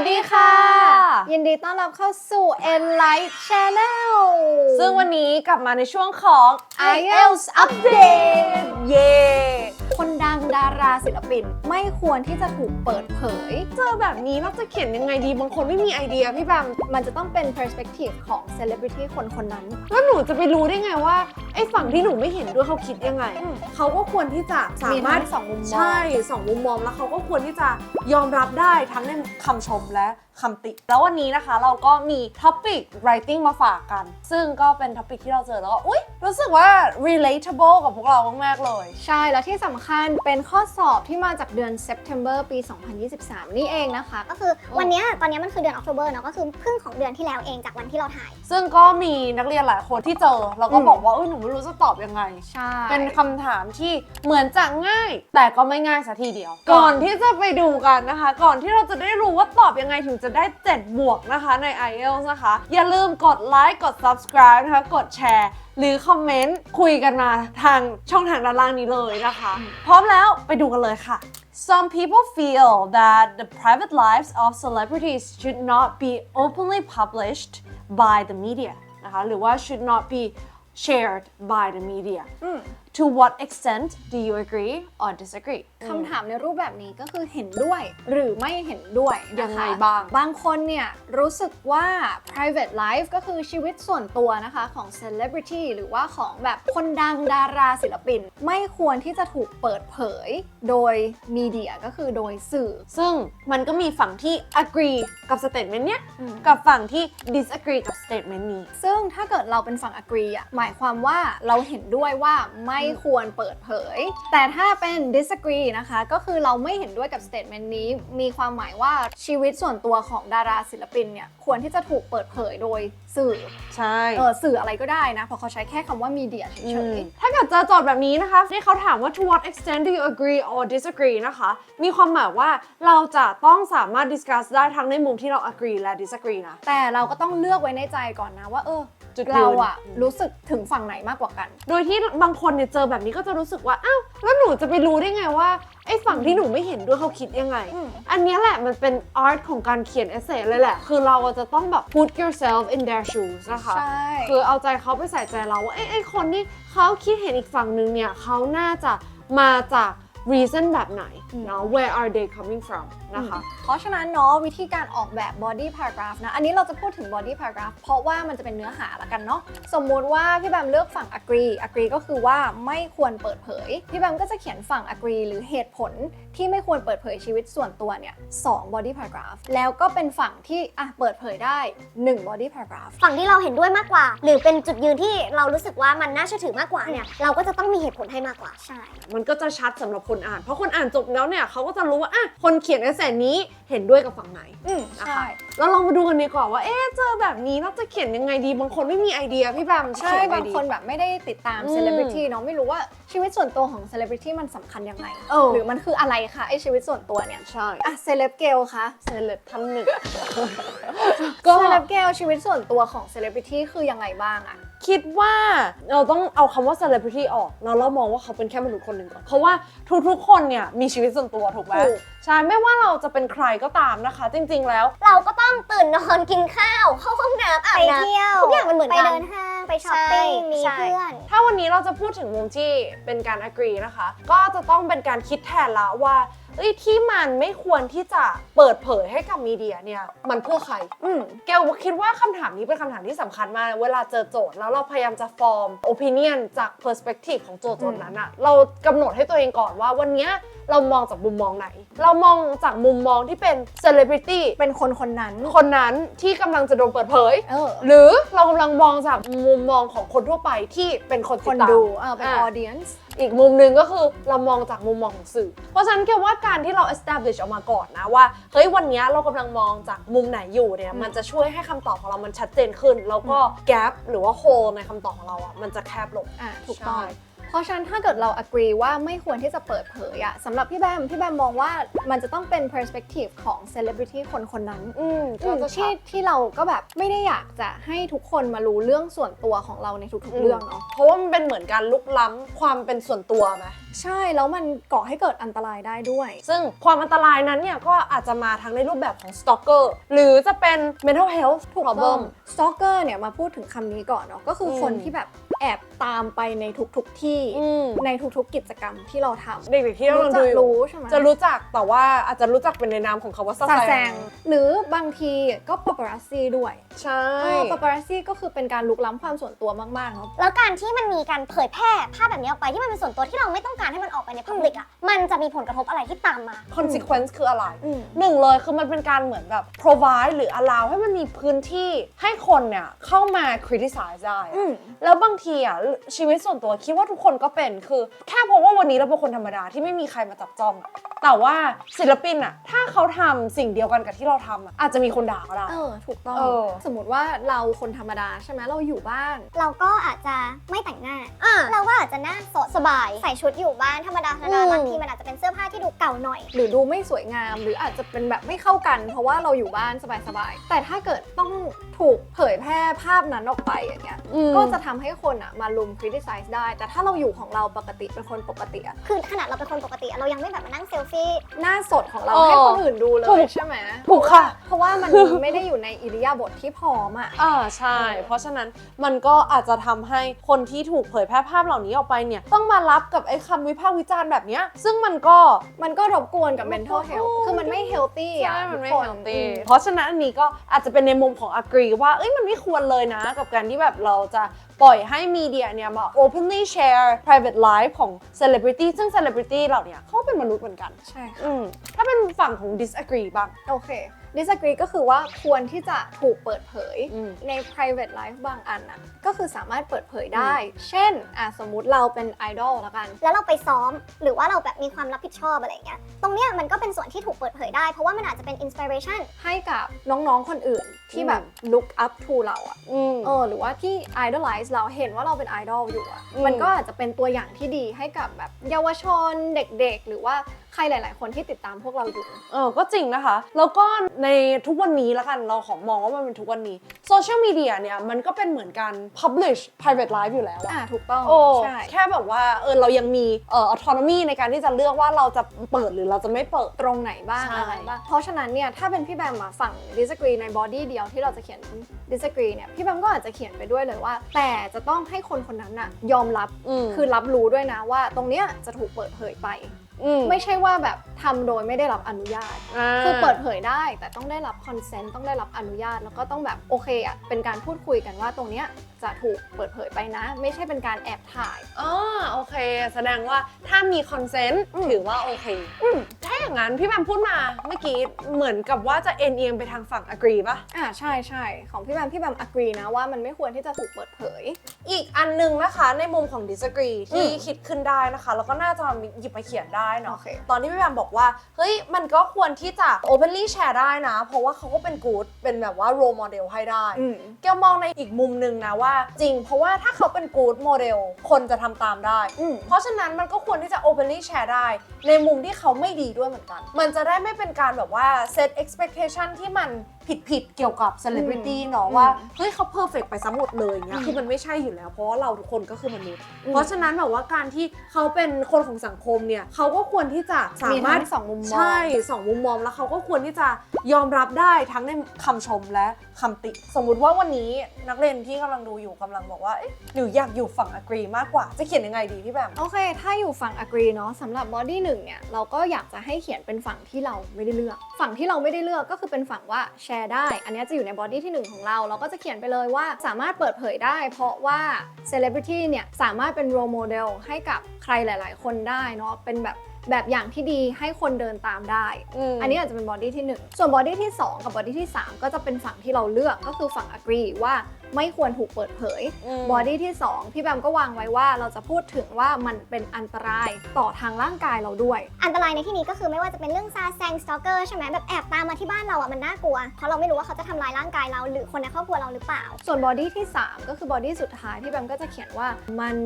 วัสดีค่ะ ยินดีต้อนรับเข้าสู่ Enlight Channel ซึ่งวันนี้กลับมาในช่วงของ IELTS Update เย้ คนดังดาราศิลปิน ไม่ควรที่จะถูกเปิดเผย เจอแบบนี้เราจะเขียนยังไงดีบางคนไม่มีไอเดียพี่แบมมันจะต้องเป็น perspective ของ celebrity คนคนนั้น แล้วหนูจะไปรู้ได้ไงว่าไอ้ฝั่งที่หนูไม่เห็นด้วยเขาคิดยังไง อืม เขาก็ควรที่จะสามีมารถทั้งสองมุมมอง ใช่สองมุมมองแล้วเขาก็ควรที่จะยอมรับได้ทั้งในคำชมและ คำติ แล้ววันนี้นะคะเราก็มีท็อปิก writing มาฝากกัน ซึ่งก็เป็นท็อปิกที่เราเจอแล้วก็อุ๊ย รู้สึกว่า relatable กับพวกเรามากๆเลย ใช่ แล้วที่สำคัญเป็นข้อสอบที่มาจากเดือน September ปี 2023 นี่เองนะคะ ก็คือวันเนี้ยตอนเนี้ยมันคือเดือนออกโทเบอร์เนาะก็คือครึ่งของเดือนที่แล้วเองจากวันที่เราถ่าย ซึ่งก็มีนักเรียนหลายคนที่เจอ แล้วก็อืมบอกว่าเอ้ยหนูไม่รู้จะตอบยังไง ใช่ เป็นคำถามที่เหมือนจะง่าย แต่ก็ไม่ง่ายสัทีเดียว ก่อนที่จะไปดูกันนะคะ ก่อนที่เราจะได้รู้ว่าตอบยังไงถึงจะได้ 7 บวกนะคะใน IELTS นะคะ อย่าลืมกดไลค์กด subscribe นะคะ กดแชร์ หรือคอมเมนต์คุยกันมาทางช่องทางด้านล่างนี้เลยนะคะ พร้อมแล้วไปดูกันเลยค่ะ Some people feel that the private lives of celebrities should not be openly published by the media นะคะหรือว่า should not be shared by the media To what extent do you agree or disagree คำถามในรูปแบบนี้ก็คือเห็นด้วยหรือไม่เห็นด้วยนะคะยังไงบ้าง บางคนเนี่ยรู้สึกว่า private life ก็คือชีวิตส่วนตัวนะคะของ celebrity หรือว่าของแบบคนดังดาราศิลปิน ไม่ควรที่จะถูกเปิดเผยโดยมีเดียก็คือโดยสื่อ ซึ่งมันก็มีฝั่งที่ agree กับ statement เนี้ยอืมกับฝั่งที่ disagree กับ statement นี้ ซึ่งถ้าเกิดเราเป็นฝั่ง agree อะหมายความว่าเราเห็นด้วยว่าไม่ควรเปิดเผย แต่ถ้าเป็น disagree นะคะ ก็คือเราไม่เห็นด้วยกับ statement นี้ มีความหมายว่าชีวิตส่วนตัวของดาราศิลปินเนี่ยควรที่จะถูกเปิดเผยโดยสื่อใช่ เออสื่ออะไรก็ได้นะ เพราะเขาใช้แค่คำว่ามีเดียเฉอืมยถ้าเกิดเจอโจทย์แบบนี้นะคะที่เขาถามว่า to what extent do you agree or disagree นะคะ มีความหมายว่าเราจะต้องสามารถ discuss ได้ทั้งในมุมที่เรา agree และ disagree นะ ๆแต่เราก็ต้องเลือกไว้ในใจก่อนนะว่าเออ จุดยืนเราอะรู้สึกถึงฝั่งไหนมากกว่ากัน โดยที่บางคนเนี่ยเจอแบบนี้ก็จะรู้สึกว่า อ้าว แล้วหนูจะไปรู้ได้ไงว่าไอ้ฝั่งที่หนูไม่เห็นด้วยเขาคิดยังไง อืม อันเนี้ยแหละมันเป็น art ของการเขียนเอเซเลยแหละ คือเราจะต้องแบบ put yourself in their shoes นะคะ ใช่ คือเอาใจเขาไปใส่ใจเราว่าไอ้ไอ้คนที่เขาคิดเห็นอีกฝั่งนึงเนี่ยเขาน่าจะมาจาก reason แบบไหนเนาะ where are they coming from นะคะ เพราะฉะนั้นเนาะวิธีการออกแบบ body paragraph นะ อันนี้เราจะพูดถึง body paragraph เพราะว่ามันจะเป็นเนื้อหาละกันเนาะ สมมุติว่าพี่แบมเลือกฝั่ง agree agree ก็คือว่าไม่ควรเปิดเผย พี่แบมก็จะเขียนฝั่ง agree หรือเหตุผลที่ไม่ควรเปิดเผยชีวิตส่วนตัวเนี่ยสอง body paragraph แล้วก็เป็นฝั่งที่อะเปิดเผยได้ 1 body paragraph ฝั่งที่เราเห็นด้วยมากกว่า หรือเป็นจุดยืนที่เรารู้สึกว่ามันน่าเชื่อถือมากกว่าเนี่ยเราก็จะต้องมีเหตุผลให้มากกว่าใช่ มันก็จะชัดสำหรับคนอ่าน เพราะคนอ่านจบแล้วเนี่ยเขาก็จะรู้ว่าอะคนเขียนเอเซนี้เห็นด้วยกับฝั่งไหนอืมนะใช่ คะแล้วลองมาดูกันดีกว่าว่า เอ๊ะเจอแบบนี้เราจะเขียนยังไงดีบางคนไม่มีไอเดียพี่แบมใช่เขียนไบางคนแบบไม่ได้ติดตามอืม celebrity เนาะไม่รู้ว่าชีวิตส่วนตัวของ celebrity มันสำคัญยังไง เออ หรือมันคืออะไรคะไอชีวิตส่วนตัวเนี่ยใช่อะเซเลบเกลคะเซเลบท่านหนึ่งก็ก็ เซเลบเกลชีวิตส่วนตัวของเซเลบริตี้คือยังไงบ้างอะ คิดว่าเราต้องเอาคำว่า celebrity ออกแล้วเรามองว่าเขาเป็นแค่มนุษย์คนหนึ่งก่อน เพราะว่าทุกๆ คนเนี่ยมีชีวิตส่วนตัวถูกไหมถูก ใช่ ไม่ว่าเราจะเป็นใครก็ตามนะคะ จริงๆแล้ว เราก็ต้องตื่นนอนกินข้าว เข้าห้องน้ำอาบไปน้ำเที่ยวทุกอย่างมันเหมือนไปกัน เดินห้าง ไปช้อปปิ้งมีใช่ เพื่อน ถ้าวันนี้เราจะพูดถึงมุมที่เป็นการ agree นะคะ ก็จะต้องเป็นการคิดแทนละว่า เอ้ยที่มันไม่ควรที่จะเปิดเผยให้กับมีเดียเนี่ยมันเพื่อใคร อืมแกวคิดว่าคำถามนี้เป็นคำถามที่สำคัญมาก เวลาเจอโจทย์แล้วเราพยายามจะฟอร์ม opinion จาก perspective ของโจทย์โจทย์นั้นอะเรากำหนดให้ตัวเองก่อนว่าวันเนี้ยเรามองจากมุมมองไหน เรามองจากมุมมองที่เป็น celebrity เป็นคนคนนั้น คนนั้นที่กำลังจะโดนเปิดเผย เออ หรือเรากำลังมองจากมุมมองของคนทั่วไปที่เป็นคนคติดนตาม ดูเออเป็นอะ audience อี กมุมหนึ่งก็คือเรามองจากมุมมองของสื่อ เพราะฉะนั้นแค่ว่าการที่เรา establish ออกมาก่อนนะว่าเฮ้ยวันเนี้ยเรากำลังมองจากมุมไหนอยู่เนี่ยอืมมันจะช่วยให้คำตอบของเรามันชัดเจนขึ้น แล้วก็ gap หรือว่า hole ในคำตอบของเราอะมันจะแคบลงอะถูกต้องใช่ เพราะฉะนั้นถ้าเกิดเรา agree ว่าไม่ควรที่จะเปิดเผยอะสำหรับพี่แบม พี่แบมมองว่ามันจะต้องเป็น perspective ของ celebrity คนคนนั้นอืมอืก็มจะที่ที่เราก็แบบไม่ได้อยากจะให้ทุกคนมารู้เรื่องส่วนตัวของเราในทุกๆเรื่องเนาะ เพราะว่ามันเป็นเหมือนการลุกล้ำความเป็นส่วนตัวไหม ใช่แล้วมันก่อให้เกิดอันตรายได้ด้วย ซึ่งความอันตรายนั้นเนี่ย ก็อาจจะมาทั้งในรูปแบบของ stalker หรือจะเป็น mental health ถูก problem สตอกเกอร์เนี่ยมาพูดถึงคำนี้ก่อนเนาะก็คืออม คนที่แบบ แอบตามไปในทุกๆที่อืม ในทุกๆ กิจกรรมที่เราทำเด็กๆที่เรารู้ดูจักอยู่รู้ใช่ไหมจะรู้จักแต่ว่าอาจจะรู้จักเป็นในนามของคำว่าซาซาแซแซงงหรือบางทีก็ป a ป a รัสซี่ด้วยใช่ป a ป a รัสซี่ก็คือเป็นการลุกล้ำความส่วนตัวมากๆเนาะ แล้วการที่มันมีการเผยแพร่ภาพแบบนี้ออกไปที่มันเป็นส่วนตัวที่เราไม่ต้องการให้มันออกไปในพับลิกอะ มันจะมีผลกระทบอะไรที่ตามมา consequence คืออะไร อืม หนึ่งเลยคือมันเป็นการเหมือนแบบ provide หรือ allow ให้มันมีพื้นที่ให้คนเนี่ยเข้ามา criticize ได้อะอืม แล้วบางทีอะชีวิตส่วนตัวคิดว่าทุกคนก็เป็นคือ แค่เพราะว่าวันนี้เราเป็นคนธรรมดาที่ไม่มีใครมาจับจ้องอะแต่ว่าศิลปินอะถ้าเขาทำสิ่งเดียวกันกับที่เราทำอะอาจจะมีคนด่าก็ได้เออถูกต้อง เออ สมมติว่าเราคนธรรมดาใช่ไหมเราอยู่บ้าน เราก็อาจจะไม่แต่งหน้า อ่าเราก็อาจจะหน้าสดสบาย ใส่ชุดอยู่บ้านธรรมดาธรรมดาอืม บางทีมันอาจจะเป็นเสื้อผ้าที่ดูเก่าหน่อย หรือดูไม่สวยงามหรืออาจจะเป็นแบบไม่เข้ากัน เพราะว่าเราอยู่บ้านสบายๆแต่ถ้าเกิดต้องถูกเผยแพร่ภาพนั้นออกไปอย่างเงี้ย อืม ก็จะทำให้คนอะมาลุม criticize ได้ แต่ถ้าเราอยู่ของเราปกติเป็นคนปกติอะคือขนาดเราเป็นคนปกติอะเรายังไม่แบบมานั่งเซลฟี่หน้าสดของเราเออให้คนอื่นดูเลถูยก ใช่ไหมถูกค่ะ เพราะว่ามัน ไม่ได้อยู่ในอิริยาบถที่พร้อมอะอ่าใช่ เพราะฉะนั้นมันก็อาจจะทำให้คนที่ถูกเผยแพร่ภาพเหล่านี้ออกไปเนี่ย ต้องมารับกับไอ้คำวิพากษ์วิจารณ์แบบเนี้ย ซึ่งมันก็ มันก็รบกวนกับ mental health คือมันไม่ healthy อะใช่มันไม่ทุกคน healthy อืมเพราะฉะนั้นอันนี้ก็อาจจะเป็นในมุมของ agree ว่า เอ้ยมันไม่ควรเลยนะ กับการที่แบบเราจะ ปล่อยให้มีเดียเนี่ยมา openly share private life ของ celebrity ซึ่ง celebrity เหล่าเนี้เขาก็เป็นมนุษย์เหมือนกัน ใช่ค่ะอืมถ้าเป็นฝั่งของ disagree บ้าง โอเค disagree ก็คือว่าควรที่จะถูกเปิดเผยอืมใน private life บางอันน่ะก็คือสามารถเปิดเผยได้ เช่นอะสมมุติเราเป็นไอดอลแล้วกัน แล้วเราไปซ้อมหรือว่าเราแบบมีความรับผิดชอบอะไรอย่างเงี้ยตรงเนี้ยมันก็เป็นส่วนที่ถูกเปิดเผยได้ เพราะว่ามันอาจจะเป็นอินสปิเรชันให้กับน้องๆคนอื่นที่แบบ look up to เราอะอืมเออหรือว่าที่ idolize เราเห็นว่าเราเป็นไอดอลอยู่อะอืมมันก็อาจจะเป็นตัวอย่างที่ดีให้กับแบบเยาวชนเด็กๆ หรือว่าใครหลาย ๆ คนที่ติดตามพวกเราอยู่ เออ ก็จริงนะคะ แล้วก็ในทุกวันนี้ละกันเราขอมองว่ามันเป็นทุกวันนี้โซเชียลมีเดียเนี่ยมันก็เป็นเหมือนการ publish private life อยู่แล้วอะ อ่าถูกต้อง โอ้ใช่ แค่แบบว่าเออเรายังมีเอ่อ autonomy ในการที่จะเลือกว่าเราจะเปิดหรือเราจะไม่เปิด ตรงไหนบ้างใช่ อะไรบ้าง เพราะฉะนั้นเนี่ยถ้าเป็นพี่แบมมาฝั่ง disagree ใน body เดียวที่เราจะเขียน disagree เนี่ยพี่แบมก็อาจจะเขียนไปด้วยเลยว่า แต่จะต้องให้คนคนนั้นน่ะยอมรับ อืม คือรับรู้ด้วยนะว่าตรงเนี้ยจะถูกเปิดเผยไป อืม ไม่ใช่ว่าแบบ ทำโดยไม่ได้รับอนุญาตาคือเปิดเผยได้แต่ต้องได้รับคอนเซนต์ต้องได้รับอนุญาต แล้วก็ต้องแบบโอเคอะเป็นการพูดคุยกันว่าตรงเนี้ยจะถูกเปิดเผยไปนะ ไม่ใช่เป็นการแอบถ่าย อ๋อโอเค แสดงว่าถ้ามีคอนเซนต์อืมถือว่าโอเคอืม ถ้าอย่างนั้นพี่แบมพูดมาเมื่อกี้เหมือนกับว่าจะเอ็นเอียงไปทางฝั่ง agree ป่ะ อ่าใช่ใช่ของพี่แบมพี่แบม agree นะว่ามันไม่ควรที่จะถูกเปิดเผย อีกอันหนึงนะคะในมุมของ disagree ที่อืมคิดขึ้นได้นะคะ แล้วก็น่าจะหยิบมาเขียนได้เนาะโอเค ตอนที่พี่แบมบอกว่า เฮ้ย มันก็ควรที่จะ openly share ได้นะ เพราะว่าเขาก็เป็น good เป็นแบบว่า role model ให้ได้อืมแกมองในอีกมุมหนึ่งนะว่า จริง เพราะว่าถ้าเขาเป็น good model คนจะทำตามได้อืมเพราะฉะนั้นมันก็ควรที่จะ openly share ได้ ในมุมที่เขาไม่ดีด้วยเหมือนกัน มันจะได้ไม่เป็นการแบบว่า set expectation ที่มัน ผิดผิดๆเกี่ยวกับ celebrity เนาะอืมว่าเฮ้ยเขา perfect ไปซะหมดเลยเงี้ยคือมันไม่ใช่อยู่แล้ว เพราะว่าเราทุกคนก็คือมนุษย์อืมเพราะฉะนั้นแบบว่าการที่เขาเป็นคนของสังคมเนี่ยเขาก็ควรที่จะสามีมารถทั้งสองมุมมองใช่สองมุมมองแล้วเขาก็ควรที่จะยอมรับได้ทั้งในคำชมและคำติ สมมุติว่าวันนี้นักเรียนที่กำลังดูอยู่กำลังบอกว่าเอ๊ะหรืออยากอยู่ฝั่ง agree มากกว่า จะเขียนยังไงดีพี่แบมโอเค ถ้าอยู่ฝั่ง agree เนาะสำหรับ body หนึ่งเนี่ยเราก็อยากจะให้เขียนเป็นฝั่งที่เราไม่ได้เลือก ฝั่งที่เราไม่ได้เลือกก็คือเป็นฝั่งว่าแชร์ได้ อันเนี้ยจะอยู่ใน body ที่หนึ่งของเรา เราก็จะเขียนไปเลยว่าสามารถเปิดเผยได้ เพราะว่า celebrity เนี่ยสามารถเป็น role model ให้กับใครหลาย ๆ คนได้เนาะเป็นแบบแบบอย่างที่ดีให้คนเดินตามได้มอันนี้อาจจะเป็นบอดี้ที่ 1 ส่วนบอดี้ที่ 2 กับบอดี้ที่ 3 ก็จะเป็นฝั่งที่เราเลือกก็คือฝั่ง agree ว่า ไม่ควรถูกเปิดเผยอืมบอดี้ที่ 2 พี่แบมก็วางไว้ว่าเราจะพูดถึงว่ามันเป็นอันตรายต่อทางร่างกายเราด้วย อันตรายในที่นี้ก็คือไม่ว่าจะเป็นเรื่องซาแซงสตอกเกอร์ใช่ไหมแบบแอบตามมาที่บ้านเราอะมันน่ากลัว เพราะเราไม่รู้ว่าเขาจะทำร้ายร่างกายเราหรือคนในครอบครัวเราหรือเปล่า ส่วนบอดี้ที่ 3 ก็คือบอดี้สุดท้ายที่แบมก็จะเขียนว่ามัน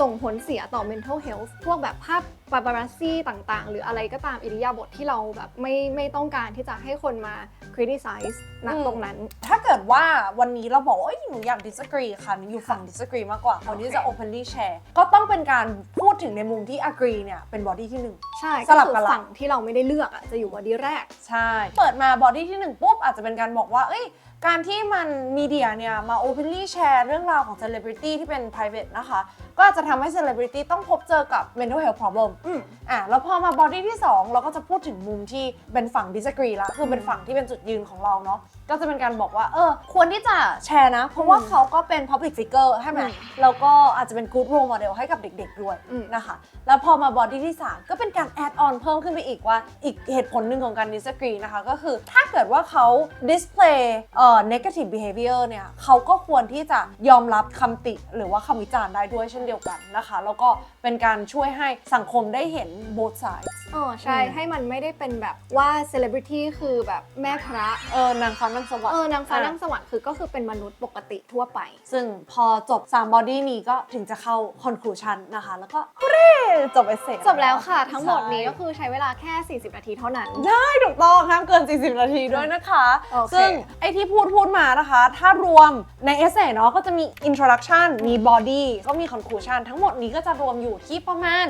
ส่งผลเสียต่อ mental health พวกแบบภาพปาปารัสซี่ต่างๆ หรืออะไรก็ตามอิริยาบถที่เราแบบไม่ไม่ต้องการที่จะให้คนมา criticize ณอืมตรงนั้น ถ้าเกิดว่าวันนี้เราบอกว่าเอ้ยหนูอยาก disagree ค่ะหนูอยู่ฝั่ง disagree มากกว่าคนที่จะโอเค openly share ก็ต้องเป็นการพูดถึงในมุมที่ agree เนี่ยเป็น body ที่หนึ่ง ใช่สลับกันคือละฝั่งที่เราไม่ได้เลือกอะจะอยู่บอดี้แรก ใช่ เปิดมาบอดี้ที่1ปุ๊บอาจจะเป็นการบอกว่า เอ้ย การที่มันมีเดียเนี่ยมา openly share เรื่องราวของ celebrity ที่เป็น private นะคะก็อาจจะทำให้ celebrity ต้องพบเจอกับ mental health problem อืมอะแล้วพอมา body ที่ 2 เราก็จะพูดถึงมุมที่เป็นฝั่ง disagree ละคือเป็นฝั่งที่เป็นจุดยืนของเราเนาะก็จะเป็นการบอกว่าเออควรที่จะแชร์นะ เพราะว่าอืมเขาก็เป็น public figure ใช่ไหมอืมแล้วก็อาจจะเป็น good role model ให้กับเด็กๆด้วยอืม นะคะ แล้วพอมาบอดี้ที่ 3 ก็เป็นการ add on เพิ่มขึ้นไปอีกว่า อีกเหตุผลหนึ่งของการ disagree นะคะ ก็คือถ้าเกิดว่าเขา display เอ่อ negative behavior เนี่ยเขาก็ควรที่จะยอมรับคำติหรือว่าคำวิจารณ์ได้ด้วยเช่นเดียวกันนะคะ แล้วก็เป็นการช่วยให้สังคมได้เห็น both sides อ๋อใช่อืมให้มันไม่ได้เป็นแบบว่าเซเลบริตี้คือแบบแม่พระเออนางฟ้านางสวรรค์เออนางฟ้าอะนางสวรรค์คือก็คือเป็นมนุษย์ปกติทั่วไป ซึ่งพอจบ3 body นี้ก็ถึงจะเข้า conclusion นะคะ แล้วก็ฮุเร่จบเอเซจบแล้วค่ะ ทั้งหมดนี้ใช่ก็คือใช้เวลาแค่ 40 นาทีเท่านั้น ได้ถูกต้องห้ามเกิน 40 นาทีด้วยนะคะโอเคซึ่งไอที่พูดพูดมานะคะ ถ้ารวมในเอเซเนาะก็จะมี introduction มี body ก็มี conclusion ทั้งหมดนี้ก็จะรวมอยู่ที่ประมาณ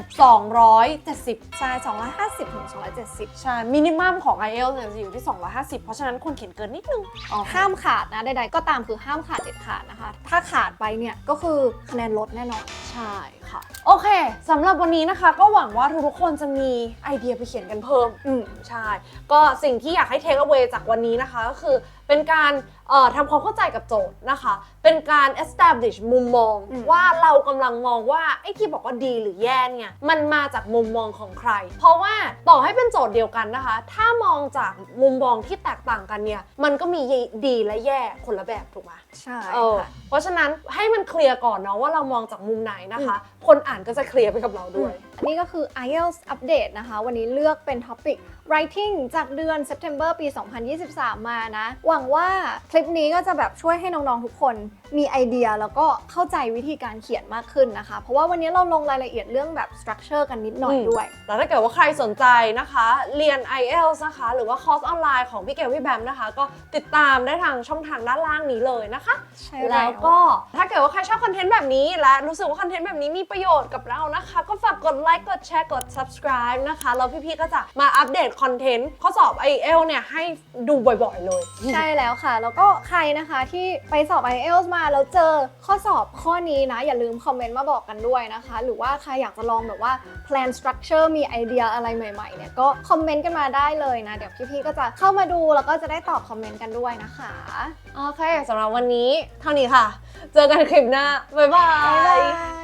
270ใช่250ถึง270 ใช่ มินิมัมของ IELTS เนี่ยจะอยู่ที่ 250 เพราะฉะนั้นควรเขียนเกินนิดนึง อ๋อ ห้ามขาดนะใดๆก็ตามคือห้ามขาดเด็ดขาดนะคะ ถ้าขาดไปเนี่ยก็คือคะแนนลดแน่นอน ใช่ค่ะ โอเคสำหรับวันนี้นะคะ ก็หวังว่าทุกๆคนจะมีไอเดียไปเขียนกันเพิ่ม อืมใช่ ก็สิ่งที่อยากให้ take away จากวันนี้นะคะก็คือเป็นการเอ่อทำความเข้าใจกับโจทย์นะคะ เป็นการ establish มุมมองอืมว่าเรากำลังมองว่าไอ้ที่บอกว่าดีหรือแย่เนี่ยมันมาจากมุมมองของใคร เพราะว่าต่อให้เป็นโจทย์เดียวกันนะคะ ถ้ามองจากมุมมองที่แตกต่างกันเนี่ยมันก็มีดีและแย่คนละแบบถูกไหมใช่เออค่ะเพราะฉะนั้นให้มันเคลียร์ก่อนเนาะว่าเรามองจากมุมไหนนะคะ คนอ่านก็จะเคลียร์ไปกับเราด้วย อันนี้ก็คือ IELTS Update นะคะ วันนี้เลือกเป็น Topic Writing จากเดือน September ปี 2023 มานะ หวังว่าคลิปนี้ก็จะแบบช่วยให้น้อง ๆ ทุกคนมีไอเดียแล้วก็เข้าใจวิธีการเขียนมากขึ้นนะคะ เพราะว่าวันนี้เราลงรายละเอียดเรื่องแบบ structure กันนิดหน่อยอืมด้วยแล้วถ้าเกิดว่าใครสนใจนะคะ เรียน IELTS นะคะ หรือว่าคอร์สออนไลน์ของพี่เกลพี่แบมนะคะ ก็ติดตามได้ทางช่องทางด้านล่างนี้เลยนะคะ ใช่แล้วก็ถ้าเกิดว่าใครชอบคอนเทนต์แบบนี้และรู้สึกว่าคอนเทนต์แบบนี้มีประโยชน์กับเรานะคะ ก็ฝากกดไลค์ กดแชร์ กด subscribe นะคะ แล้วพี่ๆ ก็จะมาอัปเดตคอนเทนต์ข้อสอบ IELTS เนี่ยให้ดูบ่อยๆ เลย ใช่แล้วค่ะ แล้วก็ใครนะคะที่ไปสอบ IELTS มาแล้วเจอข้อสอบข้อนี้นะ อย่าลืมคอมเมนต์มาบอกกันด้วยนะคะ หรือว่าใครอยากจะลองแบบว่า plan structure มีไอเดียอะไรใหม่ๆ เนี่ยก็คอมเมนต์กันมาได้เลยนะ เดี๋ยวพี่ๆ ก็จะเข้ามาดูแล้วก็จะได้ตอบคอมเมนต์กันด้วยนะคะโอเคสำหรับวันนี้เท่านี้ค่ะ เจอกันคลิปหน้าบ๊ายบาบ๊ายยบาย